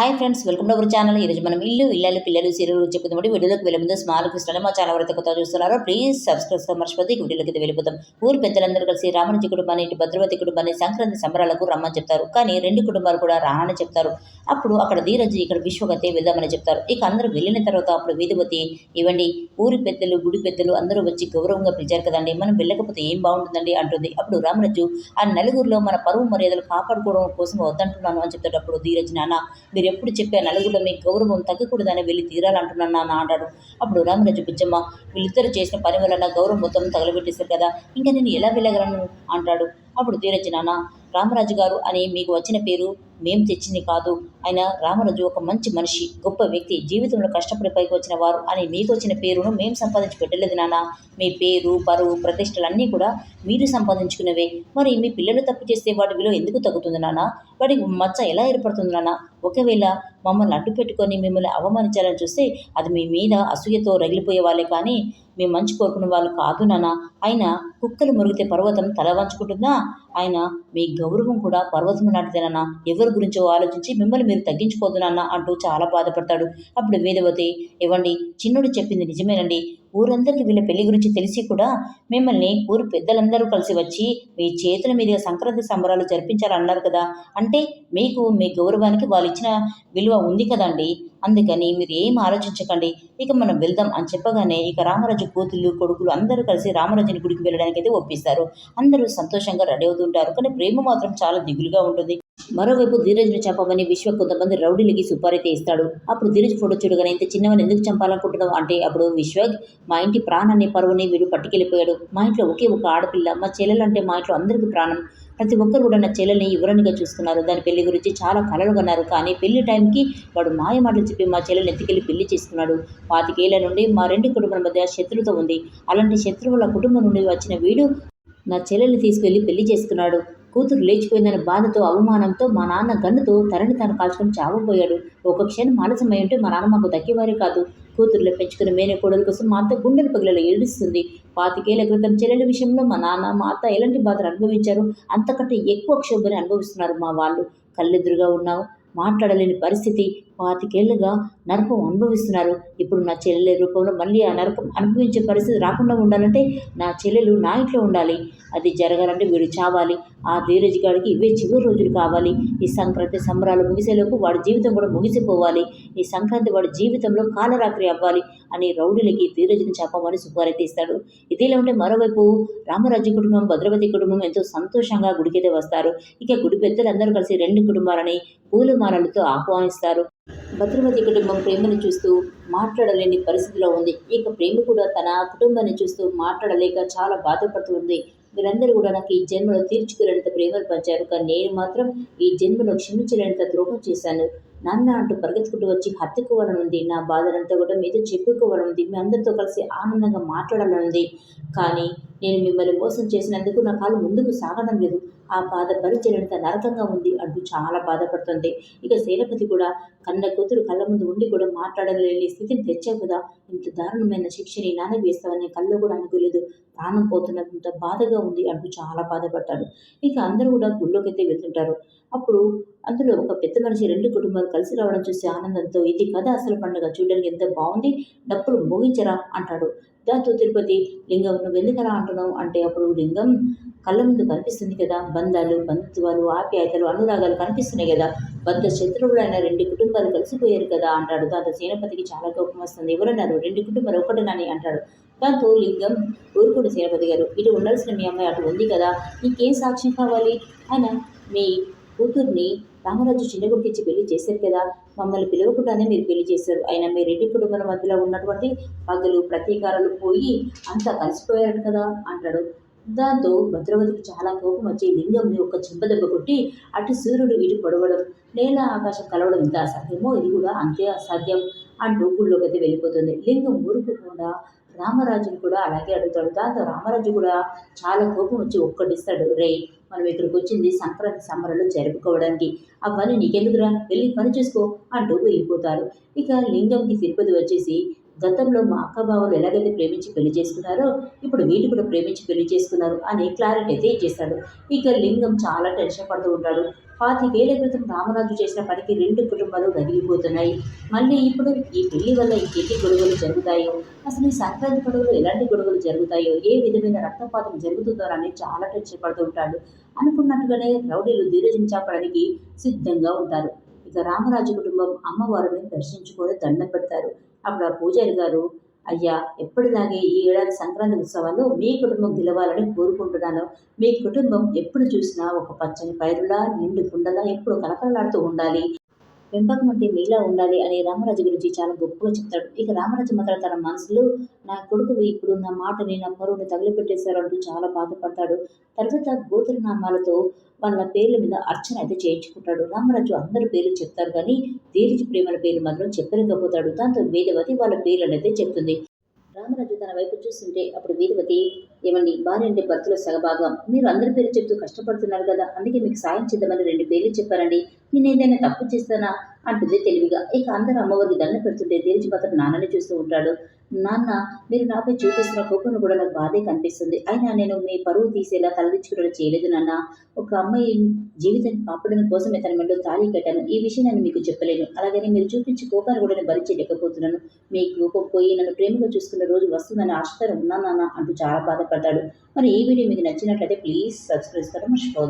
Hi friends welcome to our channel. ఈరోజు మనం ఇల్లు ఇల్లాలు పిల్లలు సీరియల్ చెప్పుకుందాం. వీడియోలోకి వెళ్ళే ముందు స్మాల్ కృష్ణ మా చాలా వరకు కొత్త చూస్తున్నారో. ప్లీజ్ సబ్స్క్రైబ్ మర్చిపోతే ఈ వీడియోలోకి వెళ్ళిపోతాం. ఊరి పెద్దలందరూ కలిసి రామనుజి కుటుంబాన్ని ఇటు భద్రవతి కుటుంబాన్ని సంక్రాంతి సంబరాలకు రమ్మని చెప్తారు. కానీ రెండు కుటుంబాలు కూడా రానని చెప్తారు. అప్పుడు అక్కడ ధీరజ్ ఇక్కడ విశ్వగతి వెళ్దామని చెప్తారు. ఇక అందరూ వెళ్ళిన తర్వాత అప్పుడు వీధిపతి ఇవ్వండి ఊరి పెద్దలు గుడి పెద్దలు అందరూ వచ్చి గౌరవంగా పిలిచారు కదండి. మనం వెళ్ళకపోతే ఏం బాగుంటుందండి అంటుంది. అప్పుడు రామరాజు ఆ నలుగురిలో మన పరువు మర్యాదలు కాపాడుకోవడం కోసం వద్దంటున్నాను అని చెప్తాడు ధీరజ్ నాన్న. మీరు ఎప్పుడు చెప్పే నలుగురిలో మీ గౌరవం తగ్గకూడదని వెళ్ళి తీరాలంటున్నాను నాన్న అంటాడు. అప్పుడు రామరాజు పిచ్చమ్మ వీళ్ళిద్దరు చేసిన పని వలన గౌరవం మొత్తం తగలబెట్టేశారు కదా ఇంకా నేను ఎలా వెళ్ళగలను? అంటాడు. అప్పుడు ధీరజ్ నాన్న రామరాజు గారు అని మీకు వచ్చిన పేరు మేం తెచ్చింది కాదు. ఆయన రామరాజు ఒక మంచి మనిషి గొప్ప వ్యక్తి జీవితంలో కష్టపడి పైకి వచ్చిన వారు అని మీకు వచ్చిన పేరును మేము సంపాదించి పెట్టలేదు నాన్న. మీ పేరు పరువు ప్రతిష్టలు అన్నీ కూడా మీరు సంపాదించుకునేవే. మరి మీ పిల్లలు తప్పు చేస్తే వాటి విలువ ఎందుకు తగ్గుతుంది నాన్న? వాడికి మచ్చ ఎలా ఏర్పడుతుంది నాన్న? ఒకవేళ మమ్మల్ని అడ్డు పెట్టుకొని మిమ్మల్ని అవమానించాలని చూస్తే అది మీ మీద అసూయతో రగిలిపోయే వాళ్ళే కానీ మీ మంచి కోరుకునే వాళ్ళు కాదు నాన్న. ఆయన కుక్కలు మురిగితే పర్వతం తల వంచుకుంటుందా? ఆయన మీ గౌరవం కూడా పర్వతం లాంటిదేనన్నా ఎవరి గురించో ఆలోచించి మిమ్మల్ని మీరు తగ్గించుకోదునన్నా అంటూ చాలా బాధపడతాడు. అప్పుడు వేదవతి ఇవ్వండి చిన్నుడు చెప్పింది నిజమేనండి. ఊరందరికీ వీళ్ళ పెళ్ళి గురించి తెలిసి కూడా మిమ్మల్ని ఊరు పెద్దలందరూ కలిసి వచ్చి మీ చేతుల మీద సంక్రాంతి సంబరాలు జరిపించాలన్నారు కదా. అంటే మీకు మీ గౌరవానికి వాళ్ళు ఇచ్చిన విలువ ఉంది కదండి. అందుకని మీరు ఏం ఆలోచించకండి. ఇక మనం వెళ్దాం అని చెప్పగానే ఇక రామరాజు కూతుళ్ళు కొడుకులు అందరూ కలిసి రామరాజుని గుడికి వెళ్ళడానికి అయితే ఒప్పిస్తారు. అందరూ సంతోషంగా రెడీ అవుతుంటారు. కానీ ప్రేమ మాత్రం చాలా దిగులుగా ఉంటుంది. మరోవైపు ధీరజ్ను చంపమని విశ్వ కొంతమంది రౌడీలకి సుపారైతే ఇస్తాడు. అప్పుడు ధీరజ్ ఫోటో చూడగానే ఇంత చిన్నవాళ్ళు ఎందుకు చంపాలనుకుంటున్నావు అంటే అప్పుడు విశ్వ మా ఇంటి ప్రాణాన్ని పరువుని వీడు పట్టుకెళ్ళిపోయాడు. మా ఇంట్లో ఒకే ఒక ఆడపిల్ల మా చెల్లెలు అంటే మా ఇంట్లో అందరికీ ప్రాణం. ప్రతి ఒక్కరు కూడా నా చెల్లెల్ని ఇవ్వరనిగా చూసుకున్నారు దాని పెళ్ళి గురించి చాలా కలలు కన్నారు. కానీ పెళ్ళి టైంకి వాడు మాయ మాటలు చెప్పి మా చెల్లెల్ని ఎత్తుకెళ్ళి పెళ్ళి చేసుకున్నాడు పాతికేళ్ళ నుండి మా రెండు కుటుంబాల మధ్య శత్రుత ఉంది. అలాంటి శత్రువుల కుటుంబం నుండి వచ్చిన వీడు నా చెల్లెల్ని తీసుకెళ్ళి పెళ్ళి చేసుకున్నాడు కూతురు లేచిపోయిందనే బాధతో అవమానంతో మా నాన్న గన్నుతో తరణి తాను కాల్చుకొని చావపోయాడు ఒక క్షణం ఆలస్యమై ఉంటే మా నాన్న మాకు దక్కేవారే కాదు. కూతుర్లో పెంచుకుని మేనే కోడల కోసం మా అత్త గుండెల పగిలలో ఏడుస్తుంది. పాతికేళ్ళ క్రితం చెల్లెల విషయంలో మా నాన్న మా అత్త ఎలాంటి బాధలు అనుభవించారు అంతకంటే ఎక్కువ క్షోభని అనుభవిస్తున్నారు మా వాళ్ళు. కళ్ళెదురుగా ఉన్నావు మాట్లాడలేని పరిస్థితి పాతికేళ్ళుగా నరకం అనుభవిస్తున్నారు. ఇప్పుడు నా చెల్లెల రూపంలో మళ్ళీ ఆ నరకం అనుభవించే పరిస్థితి రాకుండా ఉండాలంటే నా చెల్లెలు నా ఇంట్లో ఉండాలి. అది జరగాలంటే వీడు చావాలి. ఆ ధీరజ్ గారికి ఇవే చివరి రోజులు కావాలి. ఈ సంక్రాంతి సంబరాలు ముగిసేలోపు వాడి జీవితం కూడా ముగిసిపోవాలి. ఈ సంక్రాంతి వాడి జీవితంలో కాలరాత్రి అవ్వాలి అని రౌడీలకి ధీరజ్ని చెప్పమని సుబ్బారెడ్డి ఇస్తాడు. ఇదిలా ఉంటే మరోవైపు రామరాజ్య కుటుంబం భద్రవతి కుటుంబం ఎంతో సంతోషంగా గుడికైతే వస్తారు. ఇక గుడి పెద్దలందరూ కలిసి రెండు కుటుంబాలని పూలమాలలతో ఆహ్వానిస్తారు. భద్రవతి కుటుంబం ప్రేమను చూస్తూ మాట్లాడలేని పరిస్థితిలో ఉంది. ఇక ప్రేమ కూడా తన కుటుంబాన్ని చూస్తూ మాట్లాడలేక చాలా బాధపడుతూ ఉంది. మీరందరూ కూడా నాకు ఈ జన్మలో తీర్చుకోలేనంత ప్రేమను పంచారు. కానీ నేను మాత్రం ఈ జన్మలో క్షమించలేనంత ద్రోహం చేశాను. నాన్న అంటూ పరిగెత్తుకుంటూ వచ్చి హత్తుకోవాలనుంది నా బాధనంతా కూడా మీతో చెప్పుకోవాలనుంది మీ అందరితో కలిసి ఆనందంగా మాట్లాడాలనుంది. కానీ నేను మిమ్మల్ని మోసం చేసినందుకు నా కాలు ముందుకు సాగడం లేదు. ఆ బాధ భరించలేనంత నరకంగా ఉంది అంటూ చాలా బాధపడుతుంది. ఇక సేనపతి కూడా కన్న కూతురు కళ్ళ ముందు ఉండి కూడా మాట్లాడలేని స్థితిని తెచ్చావు కదా. ఇంత దారుణమైన శిక్షని నాన్న వేస్తావని కళ్ళు కూడా అనుకోలేదు. ప్రాణం పోతున్నంత బాధగా ఉంది అంటూ చాలా బాధపడ్డాడు. ఇక అందరూ కూడా గుళ్ళోకైతే వెళ్తుంటారు. అప్పుడు అందులో ఒక పెద్ద మనిషి రెండు కుటుంబాలు కలిసి రావడం చూసి ఆనందంతో ఇది కథ అసలు పండుగ? చూడడానికి ఎంత బాగుంది? డప్పులు మోగించరా? అంటాడు. దాంతో తిరుపతి లింగం నువ్వు ఎందుకలా అంటున్నావు? అంటే అప్పుడు లింగం కళ్ళ ముందు కనిపిస్తుంది కదా. బంధాలు బంధుత్వాలు ఆప్యాయతలు అనురాగాలు కనిపిస్తున్నాయి కదా. బద్ద శత్రువులైన రెండు కుటుంబాలు కలిసిపోయారు కదా అంటాడు. దాంతో సేనపతికి చాలా కోపం వస్తుంది. ఎవరన్నారు? రెండు కుటుంబాలు ఒకటేనని అంటాడు. దాంతో లింగం ఊరుకుడు సేనపతి గారు. ఇటు ఉండాల్సిన మీ అమ్మాయి అటు ఉంది కదా. నీకేం సాక్ష్యం కావాలి? ఆయన మీ కూతుర్ని రామరాజు చిన్నగుడికిచ్చి పెళ్ళి చేశారు కదా. మమ్మల్ని పిలవకుండానే మీరు పెళ్ళి చేశారు. ఆయన మీ రెడ్డి కుటుంబం మధ్యలో ఉన్నటువంటి పగలు ప్రతీకారాలు పోయి అంతా కలిసిపోయారు కదా అంటాడు. దాంతో భద్రవతికి చాలా కోపం వచ్చి లింగంని ఒక చెంపదెబ్బ కొట్టి అటు సూర్యుడు ఇటు పొడవడం. నేల ఆకాశం కలవడం ఇంత అసాధ్యమో ఇది కూడా అంతే అసాధ్యం అంటూ గుళ్ళోకి అయితే వెళ్ళిపోతుంది. లింగం ఊరుకోకుండా రామరాజుని కూడా అలాగే అడుగుతాడు. దాంతో రామరాజు కూడా చాలా కోపం వచ్చి ఒక్కడిస్తాడు రే మనం ఇక్కడికి వచ్చింది సంక్రాంతి సంబరాలు జరుపుకోవడానికి. ఆ పని నీకెందుకురా? వెళ్ళి పని చేసుకో అంటూ వెళ్ళిపోతారు. ఇక లింగంకి తిరుపతి వచ్చేసి గతంలో మా అక్క బావలు ఎలాగైతే ప్రేమించి పెళ్ళి చేసుకున్నారో ఇప్పుడు వీళ్ళు కూడా ప్రేమించి పెళ్ళి చేసుకున్నారు అని క్లారిటీ అయితే ఇచ్చేస్తాడు. ఇక లింగం చాలా టెన్షన్ పడుతూ ఉంటాడు. పాతికేళ్ళ క్రితం రామరాజు చేసిన పనికి రెండు కుటుంబాలు రగిలిపోతున్నాయి మళ్ళీ ఇప్పుడు ఈ పెళ్ళి వల్ల ఇంకెన్ని గొడవలు జరుగుతాయో? అసలు ఈ సంక్రాంతి గొడవలు ఎలాంటి గొడవలు జరుగుతాయో? ఏ విధమైన రక్తపాతం జరుగుతుందో అని చాలా టెన్షన్ పడుతూ ఉంటాడు. అనుకున్నట్టుగానే రౌడీలు ధీరజం చాపడానికి సిద్ధంగా ఉంటారు. ఇక రామరాజు కుటుంబం అమ్మవారిని దర్శించుకొని దండం పెడతారు. అప్పుడు ఆ పూజారి గారు అయ్యా ఎప్పటిలాగే ఈ ఏడాది సంక్రాంతి ఉత్సవాల్లో మీ కుటుంబం గెలవాలని కోరుకుంటున్నాను. మీ కుటుంబం ఎప్పుడు చూసినా ఒక పచ్చని పైరులా నిండు కుండలా ఎప్పుడు కలకలలాడుతూ ఉండాలి. పెంపకం అంటే మీలా ఉండాలి అని రామరాజు గురించి చాలా గొప్పగా చెప్తాడు. ఇక రామరాజు మాత్రం తన మనసులో నా కొడుకు ఇప్పుడు నా మాటని నా పరువుని తగిలిపెట్టేశారు అంటూ చాలా బాధపడతాడు. తర్వాత గోత్రనామాలతో వాళ్ళ పేర్ల మీద అర్చన అయితే చేయించుకుంటాడు. రామరాజు అందరి పేర్లు చెప్తారు కానీ ధీరజు ప్రేమల పేర్లు మాత్రం చెప్పలేకపోతాడు. దాంతో వేదవతి వాళ్ళ పేర్లను అయితే చెప్తుంది. రామరాజు తన వైపు చూస్తుంటే అప్పుడు వీరవతి ఏమండి భార్య అంటే భర్తలో సగభాగం. మీరు అందరి పేరు చెప్తూ కష్టపడుతున్నారు కదా అందుకే మీకు సాయం చేద్దామని రెండు పేర్లు చెప్పారండి. నేను ఏదైనా తప్పు చేస్తానా? అంటుంది తెలివిగా. ఇక అందరూ అమ్మవారికి దండ పెడుతుంటే తేల్చి మాత్రం నాన్నని చూస్తూ ఉంటాడు. నాన్న మీరు నాపై చూపిస్తున్న కోపం కూడా నాకు బాధే కనిపిస్తుంది. అయినా నేను మీ పరువు తీసేలా తలదించుకునేలా చేయలేదు నాన్న. ఒక అమ్మాయి జీవితాన్ని కాపాడడం కోసమే తన మెడలో తాళి కట్టాను. ఈ విషయం నేను మీకు చెప్పలేను. అలాగని మీరు చూపించే కోపాన్ని కూడా నేను భరించలేకపోతున్నాను. మీ కోపం పోయి నన్ను ప్రేమగా చూసుకున్న రోజు వస్తుందని ఆశతో ఉన్నా నాన్న అంటూ చాలా బాధపడతాడు మరి ఈ వీడియో మీకు నచ్చినట్లయితే ప్లీజ్ సబ్స్క్రైబ్ చేసుకోవడం మర్చిపోవద్దు.